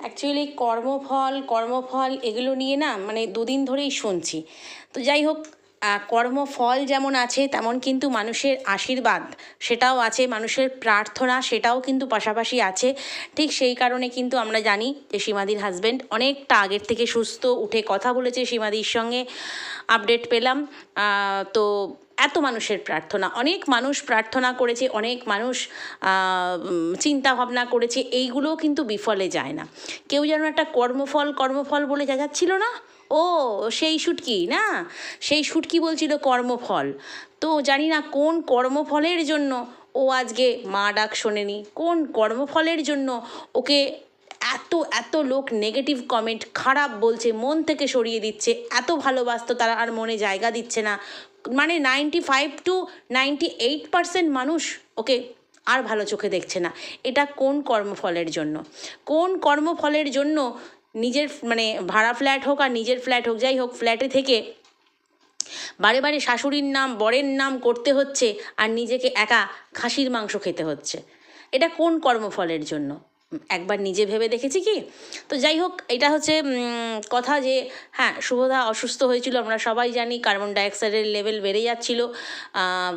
Actually কর্মফল কর্মফল এগুলো নিয়ে না মানে দুদিন ধরেই শুনছি। তো যাই হোক কর্মফল যেমন আছে, তেমন কিন্তু মানুষের আশীর্বাদ, সেটাও আছে। মানুষের প্রার্থনা, সেটাও কিন্তু পাশাপাশি আছে। ঠিক সেই কারণে কিন্তু আমরা জানি যে সীমাদির হাজব্যান্ড অনেকটা আগের থেকে সুস্থ, উঠে কথা বলেছে সীমাদির সঙ্গে। আপডেট পেলাম। তো এত মানুষের প্রার্থনা। অনেক মানুষ প্রার্থনা করেছে, অনেক মানুষ চিন্তা ভাবনা করেছে। এইগুলোও কিন্তু বিফলে যায় না। কেউ যেন একটা কর্মফল কর্মফল বলে যা যাচ্ছিল না? ও, সেই শুটকি, না? সেই শুটকি বলছিল কর্মফল। তো জানি না কোন কর্মফলের জন্য ও আজকে মা ডাক শোনেনি। কোন কর্মফলের জন্য ওকে এত এত লোক নেগেটিভ কমেন্ট খারাপ বলছে, মন থেকে সরিয়ে দিচ্ছে, এত ভালোবাসতো তারা আর মনে জায়গা দিচ্ছে না। মানে ninety five to ninety eight percent মানুষ ওকে আর ভালো চোখে দেখছে না। এটা কোন কর্মফলের জন্য? কোন কর্মফলের জন্য নিজের মানে ভাড়া ফ্ল্যাট হোক আর নিজের ফ্ল্যাট হোক, যাই হোক ফ্ল্যাটে থেকে বারে বারে শাশুড়ির নাম, বরের নাম করতে হচ্ছে আর নিজেকে একা খাসির মাংস খেতে হচ্ছে। এটা কোন কর্মফলের জন্য? একবার নিজে ভেবে দেখেছি কি? তো যাই হোক, এটা হচ্ছে কথা যে হ্যাঁ শুভদা অসুস্থ হয়েছিল, আমরা সবাই জানি, কার্বন ডাইঅক্সাইডের লেভেল বেড়ে যাচ্ছিল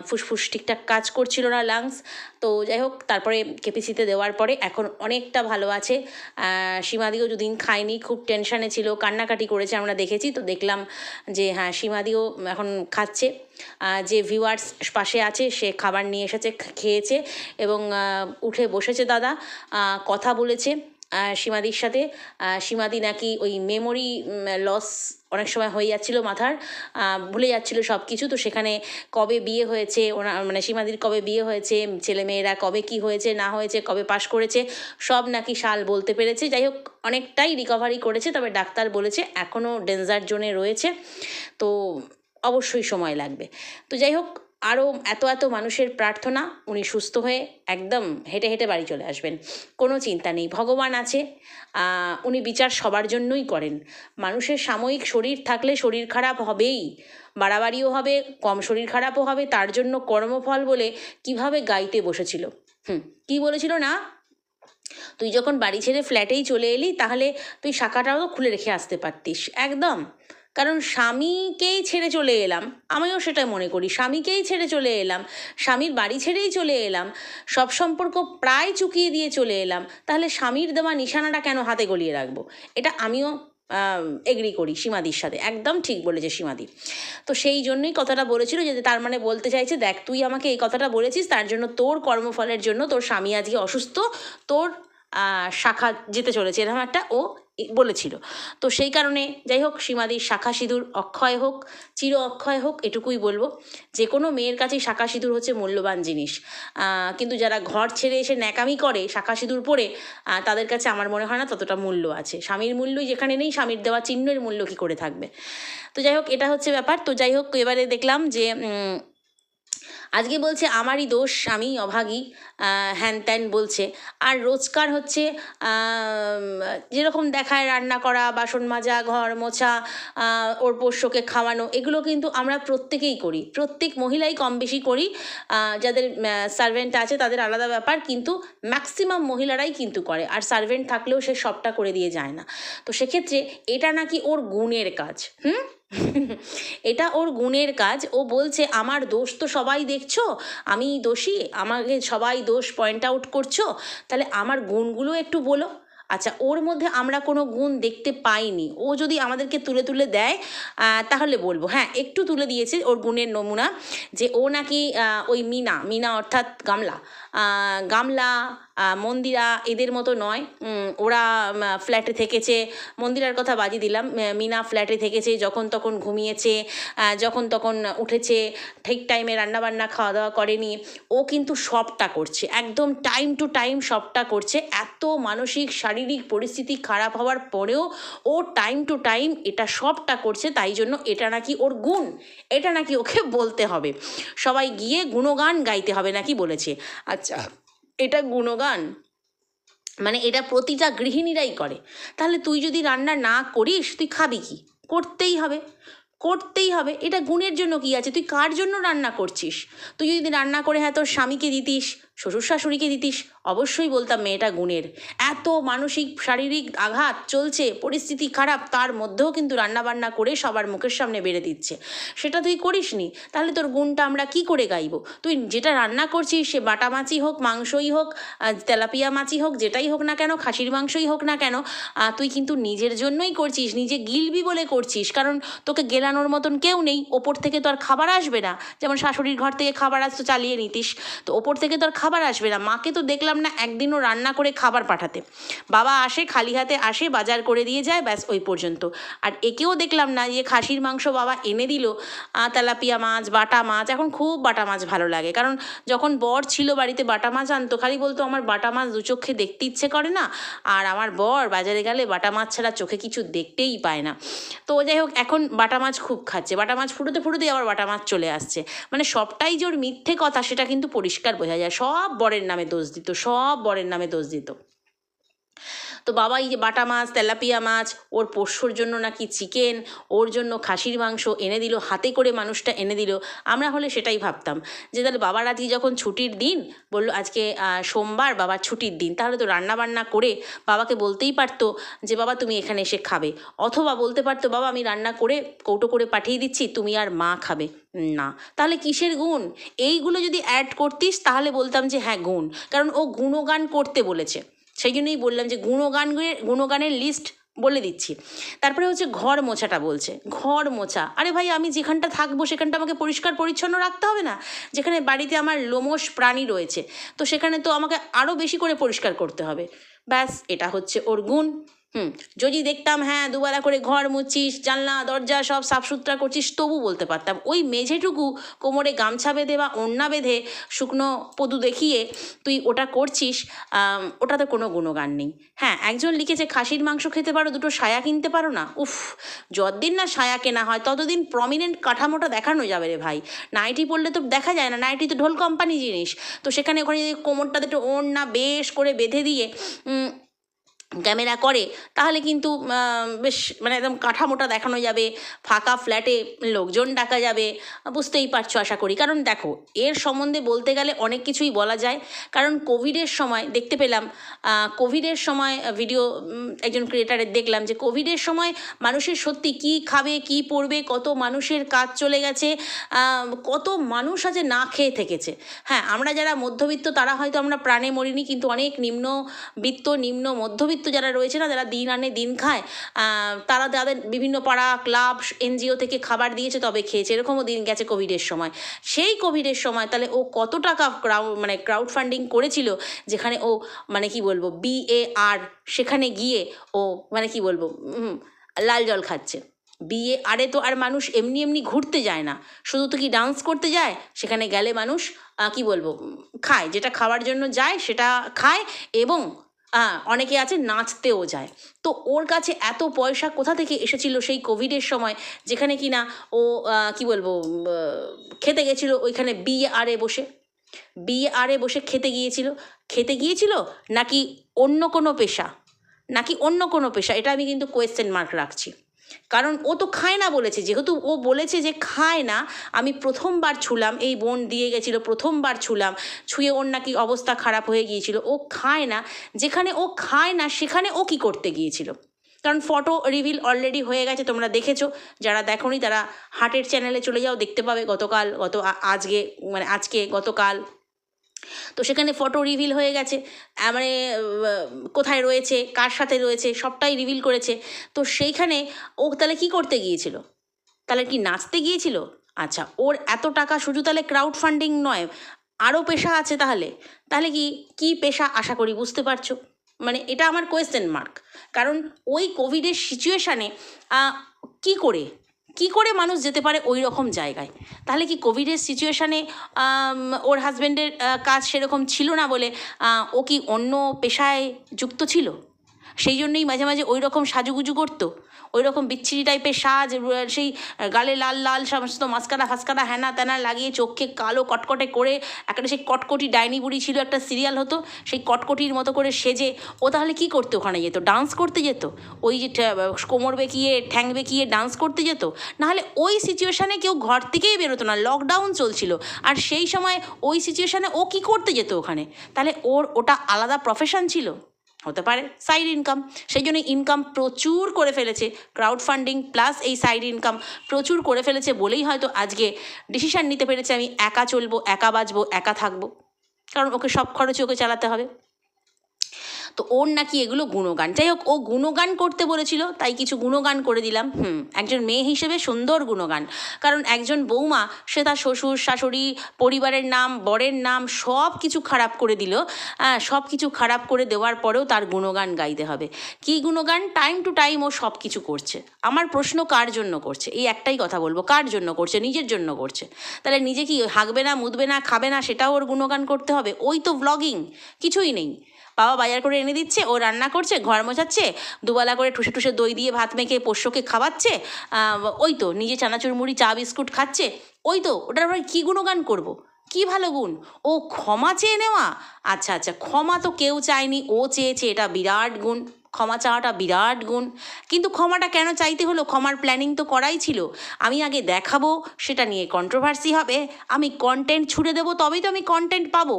ফুসফুস ঠিকঠাক কাজ করছিল না লাংস, তো যাই হোক, তারপরে কেপিসিতে দেওয়ার পরে এখন অনেকটা ভালো আছে সীমাদিও দুদিন খায়নি, খুব টেনশানে ছিল, কান্নাকাটি করেছে, আমরা দেখেছি, তো দেখলাম যে হ্যাঁ সীমাদিও এখন খাচ্ছে যে ভিউয়ার্স পাশে আছে, সে খাবার নিয়ে এসেছে খেয়েছে এবং উঠে বসেছে দাদা। কথা বলেছে সীমাদির সাথে। সীমাদি নাকি ওই মেমোরি লস অনেক সময় হয়ে যাচ্ছিল মাথার ভুলে যাচ্ছিল সব কিছু তো সেখানে কবে বিয়ে হয়েছে, ওনা মানে সীমাদির কবে বিয়ে হয়েছে, ছেলেমেয়েরা কবে কি হয়েছে, না হয়েছে, কবে পাশ করেছে, সব নাকি সাল বলতে পেরেছে। যাই হোক, অনেকটাই রিকভারি করেছে, তবে ডাক্তার বলেছে এখনও ডেঞ্জার জোনে রয়েছে। তো অবশ্যই সময় লাগবে। তো যাই হোক আরও এত এত মানুষের প্রার্থনা, উনি সুস্থ হয়ে একদম হেঁটে হেঁটে বাড়ি চলে আসবেন। কোনো চিন্তা নেই, ভগবান আছে। উনি বিচার সবার জন্যই করেন। মানুষের সাময়িক শরীর থাকলে শরীর খারাপ হবেই। বাড়াবাড়িও হবে, কম শরীর খারাপও হবে, তার জন্য কর্মফল বলে কীভাবে গাইতে বসেছিল? হুম, কী বলেছিল না? তুই যখন বাড়ি ছেড়ে ফ্ল্যাটেই চলে এলি, তাহলে তুই শাখাটাও খুলে রেখে আসতে পারতিস। একদম। কারণ স্বামীকেই ছেড়ে চলে এলাম, আমিও সেটা মনে করি, স্বামীকেই ছেড়ে চলে এলাম, স্বামীর বাড়ি ছেড়েই চলে এলাম, সব সম্পর্ক প্রায় চুকিয়ে দিয়ে চলে এলাম, তাহলে স্বামীর দেওয়া নিশানাটা কেন হাতে গলিয়ে রাখব? এটা আমিও এগ্রি করি সীমাদির সাথে, একদম ঠিক বলেছে সীমাদি। তো সেই জন্যই কথাটা বলেছিল যে, তার মানে বলতে চাইছে, দেখ, তুই আমাকে এই কথাটা বলেছিস, তার জন্য তোর কর্মফলের জন্য তোর স্বামী আজকে অসুস্থ, তোর শাখা যেতে চলেছে। এরকম একটা ও বলেছিল। তো সেই কারণে যাই হোক, সীমাদির শাখা সিঁদুর অক্ষয় হোক, চির অক্ষয় হোক, এটুকুই বলব। যে কোনো মেয়ের কাছেই শাখা সিঁদুর হচ্ছে মূল্যবান জিনিস। কিন্তু যারা ঘর ছেড়ে এসে ন্যাকামি করে শাখা সিঁদুর পরে তাদের কাছে আমার মনে হয় না ততটা মূল্য আছে। স্বামীর মূল্যই যেখানে নেই, স্বামীর দেওয়া চিহ্নের মূল্য কী করে থাকবে? তো যাই হোক, এটা হচ্ছে ব্যাপার। তো যাই হোক, এবারে দেখলাম যে আজকে বলছে, আমারই দোষ, আমি অভাগী। হ্যান ত্যান বলছে, আর রোজকার হচ্ছে যেরকম দেখায় রান্না করা, বাসন মাজা, ঘর মোছা ওর পোষ্যকে খাওয়ানো, এগুলো কিন্তু আমরা প্রত্যেকেই করি। প্রত্যেক মহিলাই কম বেশি করি যাদের সার্ভেন্ট আছে, তাদের আলাদা ব্যাপার, কিন্তু ম্যাক্সিমাম মহিলারাই কিন্তু করে, আর সার্ভেন্ট থাকলেও সে সবটা করে দিয়ে যায় না। তো সেক্ষেত্রে এটা নাকি ওর গুণের কাজ, হুম? এটা ওর গুণের কাজ। ও বলছে, আমার দোষ তো সবাই দেখছ? আমি দোষী? আমাকে সবাই দোষ পয়েন্ট আউট করছ? তাহলে আমার গুণগুলো একটু বলো। আচ্ছা ওর মধ্যে আমরা কোনো গুণ দেখতে পাইনি। ও যদি আমাদেরকে তুলে তুলে দেয় তাহলে বলব। হ্যাঁ একটু তুলে দিয়েছে ওর গুণের নমুনা যে ও নাকি ওই মিনা মিনা অর্থাৎ গামলা। গামলা মন্দিরা এদের মতো নয়। ওরা ফ্ল্যাটে থেকেছে। মন্দিরার কথা বাজি দিলাম। মিনা ফ্ল্যাটে থেকেছে, যখন তখন ঘুমিয়েছে যখন তখন উঠেছে, ঠিক টাইমে রান্নাবান্না খাওয়া দাওয়া করেনি। ও কিন্তু সবটা করছে। একদম টাইম টু টাইম সবটা করছে। এত মানসিক, শারীরিক পরিস্থিতি খারাপ হওয়ার পরেও ও টাইম টু টাইম এটা সবটা করছে। তাই জন্য এটা নাকি ওর গুণ। এটা নাকি ওকে বলতে হবে। সবাই গিয়ে গুণগান গাইতে হবে নাকি বলেছে। আচ্ছা। এটা গুণগান। মানে এটা প্রতিটা গৃহিণীরাই করে। তাহলে তুই যদি রান্না না করিস, তুই খাবি কি? করতেই হবে। করতেই হবে। এটা গুণের জন্য কি আছে? তুই কার জন্য রান্না করছিস? তুই যদি রান্না করে হ্যাঁ তোর স্বামীকে দিতিস শ্বশুর শাশুড়িকে দিতিস? অবশ্যই বলতাম মেয়েটা গুণের। এত মানসিক, শারীরিক আঘাত চলছে, পরিস্থিতি খারাপ, তার মধ্যেও কিন্তু রান্নাবান্না করে সবার মুখের সামনে বেড়ে দিচ্ছে। সেটা তুই করিস নি তাহলে তোর গুণটা আমরা কি করে গাইব? তুই যেটা রান্না করছিস, সে বাটা মাছই হোক, মাংসই হোক তেলাপিয়া মাছই হোক, যেটাই হোক না কেন, খাসির মাংসই হোক না কেন তুই কিন্তু নিজের জন্যই করছিস, নিজে গিলবি বলে করছিস। কারণ তোকে গেলানোর মতন কেউ নেই, ওপর থেকে তো আর খাবার আসবে না। যেমন শাশুড়ির ঘর থেকে খাবার আসতো চালিয়ে নিতিস। তো ওপর থেকে তো আর খাবার আসবে না। মাকে তো দেখলাম না একদিনও রান্না করে খাবার পাঠাতে। বাবা আসে, খালি হাতে আসে, বাজার করে দিয়ে যায়, ব্যাস ওই পর্যন্ত। আর একেও দেখলাম না যে খাসির মাংস বাবা এনে দিল তেলাপিয়া মাছ, বাটা মাছ। এখন খুব বাটা মাছ ভালো লাগে। কারণ যখন বর ছিল বাড়িতে, বাটা মাছ আনতো, খালি বলতো, আমার বাটা মাছ দু চোখে দেখতে ইচ্ছে করে না। আর আমার বর বাজারে গেলে বাটা মাছ ছাড়া চোখে কিছু দেখতেই পায় না। তো যাই হোক, এখন বাটা মাছ খুব খাচ্ছে। বাটা মাছ ফুটোতে ফুটোতেই আবার বাটা মাছ চলে আসছে। মানে সবটাই যে ওর মিথ্যে কথা, সেটা কিন্তু পরিষ্কার বোঝা যায়। সব বরের নামে দোষ দিত সব বরের নামে দোষ দিত। তো বাবা এই যে বাটা মাছ, তেলাপিয়া মাছ, ওর পোষ্যর জন্য নাকি চিকেন, ওর জন্য খাসির মাংস এনে দিল, হাতে করে মানুষটা এনে দিল। আমরা হলে সেটাই ভাবতাম যে তাহলে বাবার আজকে যখন ছুটির দিন, বলল আজকে সোমবার বাবার ছুটির দিন, তাহলে তো রান্না বান্না করে বাবাকে বলতেই পারতো যে বাবা তুমি এখানে এসে খাবে। অথবা বলতে পারতো, বাবা, আমি রান্না করে কৌটো করে পাঠিয়ে দিচ্ছি, তুমি আর মা খাবে। না। তাহলে কিসের গুণ? এইগুলো যদি অ্যাড করতিস, তাহলে বলতাম যে হ্যাঁ গুণ। কারণ ও গুণগান করতে বলেছে। সেই জন্যই বললাম যে গুণগান গুণগানের লিস্ট বলে দিচ্ছি। তারপরে হচ্ছে ঘর মোছাটা বলছে। ঘর মোছা। আরে ভাই, আমি যেখানটা থাকব সেখানটা আমাকে পরিষ্কার পরিচ্ছন্ন রাখতে হবে না? যেখানে বাড়িতে আমার লোমশ প্রাণী রয়েছে। তো সেখানে তো আমাকে আরও বেশি করে পরিষ্কার করতে হবে। ব্যাস, এটা হচ্ছে ওর গুণ। হুম, যদি দেখতাম হ্যাঁ দুবেলা করে ঘর মুছিস, জানলা, দরজা সব সাফসুতরা করছিস, তবু বলতে পারতাম। ওই মেঝেটুকু কোমরে গামছা বেঁধে বা ওড়না বেঁধে শুকনো পদু দেখিয়ে তুই ওটা করছিস ওটাতে কোনো গুণগান নেই। হ্যাঁ একজন লিখেছে, খাসির মাংস খেতে পারো, দুটো সায়া কিনতে পারো না? উফ, যতদিন না সায়া কেনা হয়, ততদিন প্রমিনেন্ট কাঠামোটা দেখানো যাবে রে ভাই। নাইটি পড়লে তো দেখা যায় না, নাইটি তো ঢোল কোম্পানি জিনিস। তো সেখানে ওখানে যদি কোমরটাতে একটু ওড়না বেশ করে বেঁধে দিয়ে ক্যামেরা করে, তাহলে কিন্তু বেশ মানে একদম কাঠামোটা দেখানো যাবে, ফাঁকা ফ্ল্যাটে লোকজন ডাকা যাবে, বুঝতেই পারছ আশা করি। কারণ দেখো, এর সম্বন্ধে বলতে গেলে অনেক কিছুই বলা যায়। কারণ কোভিডের সময়, দেখতে পেলাম কোভিডের সময় ভিডিও একজন ক্রিয়েটারের দেখলাম যে কোভিডের সময় মানুষের সত্যি কি খাবে, কি পড়বে কত মানুষের কাজ চলে গেছে কত মানুষ আছে না খেয়ে থেকেছে। হ্যাঁ আমরা যারা মধ্যবিত্ত, তারা হয়তো আমরা প্রাণে মরিনি, কিন্তু অনেক নিম্নবিত্ত, নিম্ন মধ্যবিত্ত যারা রয়েছে না, যারা দিন আনে দিন খায় তারা তাদের বিভিন্ন পাড়া, ক্লাব, এনজিও থেকে খাবার দিয়েছে, তবে খেয়েছে। এরকমও দিন গেছে কোভিডের সময়। সেই কোভিডের সময় তাহলে ও কত টাকা ক্রাউড মানে ক্রাউড ফান্ডিং করেছিল, যেখানে ও মানে কি বলব বিএআর সেখানে গিয়ে ও মানে কি বলব লাল জল খাচ্ছে। বিয়ে আরে তো আর মানুষ এমনি এমনি ঘুরতে যায় না। শুধু তো কি ডান্স করতে যায়? সেখানে গেলে মানুষ কি বলব খায়। যেটা খাওয়ার জন্য যায়, সেটা খায় এবং অনেকে আছে নাচতেও যায়। তো ওর কাছে এত পয়সা কোথা থেকে এসেছিল সেই কোভিডের সময়? যেখানে কিনা ও কি বলব খেতে গেছিল ওইখানে বিয়ে আরে বসে। বিয়ে আরে বসে খেতে গিয়েছিল। খেতে গিয়েছিল নাকি অন্য কোনো পেশা? নাকি অন্য কোনো পেশা? এটা আমি কিন্তু কোয়েশ্চেন মার্ক রাখছি। কারণ ও তো খায় না বলেছে, যেহেতু ও বলেছে যে খায় না, আমি প্রথমবার ছুলাম, এই বোন দিয়ে গেছিল, প্রথমবার ছুলাম, ছুঁয়ে ওর নাকি অবস্থা খারাপ হয়ে গিয়েছিল, ও খায় না, যেখানে ও খায় না, সেখানে ও কি করতে গিয়েছিল? কারণ ফটো রিভিল অলরেডি হয়ে গেছে, তোমরা দেখেছ, যারা দেখোনি তারা হাটের চ্যানেলে চলে যাও, দেখতে পাবে গতকাল, গত আজকে মানে আজকে, গতকাল তো সেখানে ফটো রিভিল হয়ে গেছে। মানে কোথায় রয়েছে, কার সাথে রয়েছে, সবটাই রিভিল করেছে। তো সেইখানে ও তাহলে কি করতে গিয়েছিল? তাহলে কি নাচতে গিয়েছিল? আচ্ছা ওর এত টাকা শুধু তাহলে ক্রাউড ফান্ডিং নয় আরও পেশা আছে তাহলে। তাহলে কি কি পেশা আশা করি বুঝতে পারছ? মানে এটা আমার কোয়েশ্চেন মার্ক কারণ ওই কোভিডের সিচুয়েশানে কি করে কি করে মানুষ যেতে পারে ওই রকম জায়গায়? তাহলে কি কোভিডের সিচুয়েশানে ওর হাজব্যান্ডের কাজ সেরকম ছিল না বলে ও কি অন্য পেশায় যুক্ত ছিল? সেই জন্যই মাঝে মাঝে ওই রকম সাজুগুজু করতো? ওই রকম বিচ্ছিরি টাইপের সাজ সেই গালে লাল লাল সমস্ত মাস্কারা ফাস্কারা হ্যানা ত্যানা লাগিয়ে চোখে কালো কটকটে করে, একটা সেই কটকটি ডাইনি বুড়ি ছিল, একটা সিরিয়াল হতো, সেই কটকটির মতো করে সেজে, ও তাহলে কি করতে ওখানে যেত? ডান্স করতে যেত? ওই যে কোমর বেঁকিয়ে, ঠ্যাং বেঁকিয়ে ডান্স করতে যেত? নাহলে ওই সিচুয়েশানে কেউ ঘর থেকেই বেরোতো না, লকডাউন চলছিল। আর সেই সময় ওই সিচুয়েশানে ও কি করতে যেত ওখানে? তাহলে ওর ওটা আলাদা প্রফেশন ছিল? হতে পারে সাইড ইনকাম সেই জন্য ইনকাম প্রচুর করে ফেলেছে। ক্রাউড ফান্ডিং প্লাস এই সাইড ইনকাম প্রচুর করে ফেলেছে বলেই হয়তো আজকে ডিসিশান নিতে পেরেছে আমি। একা চলবো, একা বাঁচবো, একা থাকব। কারণ ওকে সব খরচ ওকে চালাতে হবে। তো ওর নাকি এগুলো গুণগান। যাই হোক, ও গুণগান করতে বলেছিল, তাই কিছু গুণগান করে দিলাম। হুম, একজন মেয়ে হিসেবে সুন্দর গুণগান। কারণ একজন বৌমা, সে তার শ্বশুর, শাশুড়ি, পরিবারের নাম, বরের নাম সব কিছু খারাপ করে দিল। হ্যাঁ সব কিছু খারাপ করে দেওয়ার পরেও তার গুণগান গাইতে হবে। কী গুণগান? টাইম টু টাইম ও সব কিছু করছে। আমার প্রশ্ন কার জন্য করছে? এই একটাই কথা বলব, কার জন্য করছে? নিজের জন্য করছে। তাহলে নিজে কি হাঁকবে না, মুদবে না, খাবে না, সেটাও ওর গুণগান করতে হবে? ওই তো ব্লগিং কিছুই নেই। বাবা বাজার করে এনে দিচ্ছে, ও রান্না করছে, ঘর মোছাচ্ছে, দুবেলা করে ঠুসে ঠুসে দই দিয়ে ভাত মেখে পোষ্যকে খাওয়াচ্ছে ওই তো নিজে চানাচুর মুড়ি, চা, বিস্কুট খাচ্ছে, ওই তো ওটার পরে কী গুণগান করব। কি ভালো গুণ? ও ক্ষমা চেয়ে নেওয়া? আচ্ছা আচ্ছা ক্ষমা তো কেউ চায়নি, ও চেয়েছে, এটা বিরাট গুণ। ক্ষমা চাওয়াটা বিরাট গুণ। কিন্তু ক্ষমাটা কেন চাইতে হলো? ক্ষমার প্ল্যানিং তো করাই ছিল। আমি আগে দেখাবো, সেটা নিয়ে কন্ট্রোভার্সি হবে। আমি কন্টেন্ট ছুড়ে দেবো, তবেই তো আমি কন্টেন্ট পাবো।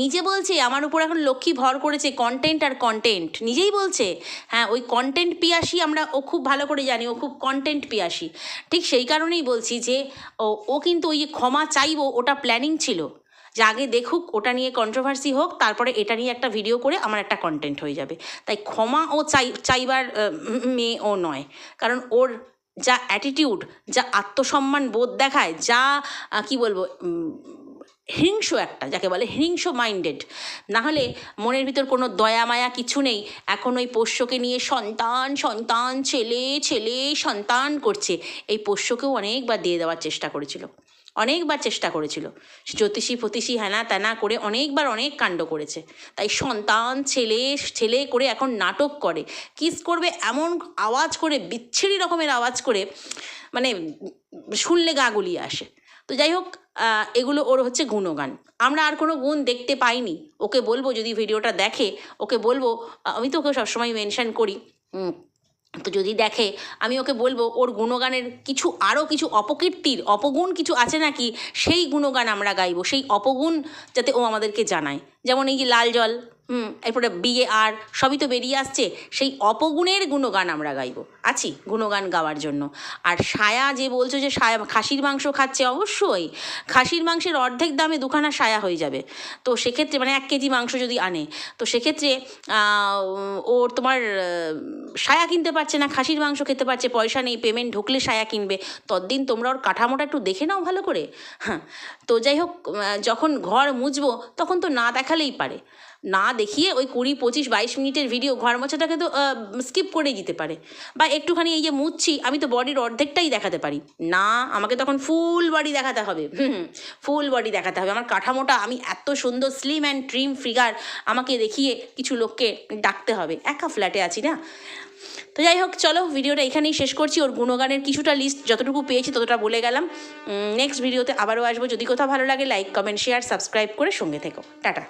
নিজে বলছে, আমার উপর এখন লক্ষ্মী ভর করেছে কন্টেন্ট আর কন্টেন্ট নিজেই বলছে হ্যাঁ ওই কন্টেন্ট পিয়াসি আমরা, ও খুব ভালো করে জানি, ও খুব কন্টেন্ট পিয়াসী। ঠিক সেই কারণেই বলছি যে, ও ও কিন্তু ওই ক্ষমা চাইব, ওটা প্ল্যানিং ছিল। যে আগে দেখুক, ওটা নিয়ে কন্ট্রোভার্সি হোক, তারপরে এটা নিয়ে একটা ভিডিও করে আমার একটা কন্টেন্ট হয়ে যাবে। তাই ক্ষমা ও চাই, চাইবার মেয়ে ও নয়। কারণ ওর যা অ্যাটিটিউড যা আত্মসম্মান বোধ দেখায়, যা কি বলব হিংস্র একটা, যাকে বলে হিংস মাইন্ডেড নাহলে মনের ভিতর কোনো দয়া মায়া কিছু নেই। এখন ওই পোষ্যকে নিয়ে সন্তান সন্তান, ছেলে ছেলে, সন্তান করছে। এই পোষ্যকেও অনেকবার দিয়ে দেওয়ার চেষ্টা করেছিল। অনেকবার চেষ্টা করেছিল। জ্যোতিষী, ফতিষী হ্যানা ত্যানা করে অনেকবার অনেক কাণ্ড করেছে। তাই সন্তান, ছেলে ছেলে করে এখন নাটক করে। কিস করবে এমন আওয়াজ করে, বিচ্ছিরি রকমের আওয়াজ করে মানে শুনলে গা গুলিয়ে আসে। তো যাই হোক এগুলো ওর হচ্ছে গুণগান। আমরা আর কোনো গুণ দেখতে পাইনি। ওকে বলব যদি ভিডিওটা দেখে, ওকে বলব আমি তো ওকে সবসময় মেনশান করি। তো যদি দেখে, আমি ওকে বলব, ওর গুণগানের কিছু আরও কিছু অপকীর্তির, অপগুণ কিছু আছে নাকি? সেই গুণগান আমরা গাইবো, সেই অপগুণ যাতে ও আমাদেরকে জানায়। যেমন এই যে লাল জল হুম, এরপরে বিয়ে আর সবই তো বেরিয়ে আসছে। সেই অপগুণের গুণগান আমরা গাইব। আছি গুণগান গাওয়ার জন্য। আর সায়া যে বলছো যে সায়া খাসির মাংস খাচ্ছে, অবশ্যই। খাসির মাংসের অর্ধেক দামে দুখানা সায়া হয়ে যাবে। তো সেক্ষেত্রে মানে এক কেজি মাংস যদি আনে, তো সেক্ষেত্রে ওর তোমার সায়া কিনতে পারছে না, খাসির মাংস খেতে পারছে, পয়সা নেই পেমেন্ট ঢুকলে সায়া কিনবে। ততদিন তোমরা ওর কাঠামোটা একটু দেখে নাও ভালো করে। হ্যাঁ তো যাই হোক যখন ঘর মুছবো, তখন তো না দেখালেই পারে। না দেখিয়ে ওই কুড়ি, পঁচিশ, বাইশ মিনিটের ভিডিও ঘর মোছাটাকে তো স্কিপ করে দিতে পারে। বা একটুখানি এই যে মুছছি আমি তো বডির অর্ধেকটাই দেখাতে পারি। না, আমাকে তখন ফুল বডি দেখাতে হবে। ফুল বডি দেখাতে হবে। আমার কাঠামোটা, আমি এত সুন্দর স্লিম অ্যান্ড ট্রিম ফিগার আমাকে দেখিয়ে কিছু লোককে ডাকতে হবে। একা ফ্ল্যাটে আছি না। তো যাই হোক, চলো ভিডিওটা এখানেই শেষ করছি। ওর গুণগানের কিছুটা লিস্ট যতটুকু পেয়েছি, ততটা বলে গেলাম। নেক্সট ভিডিওতে আবারও আসব। যদি কোথাও ভালো লাগে লাইক কমেন্ট শেয়ার সাবস্ক্রাইব করে সঙ্গে থেকো। টাটা।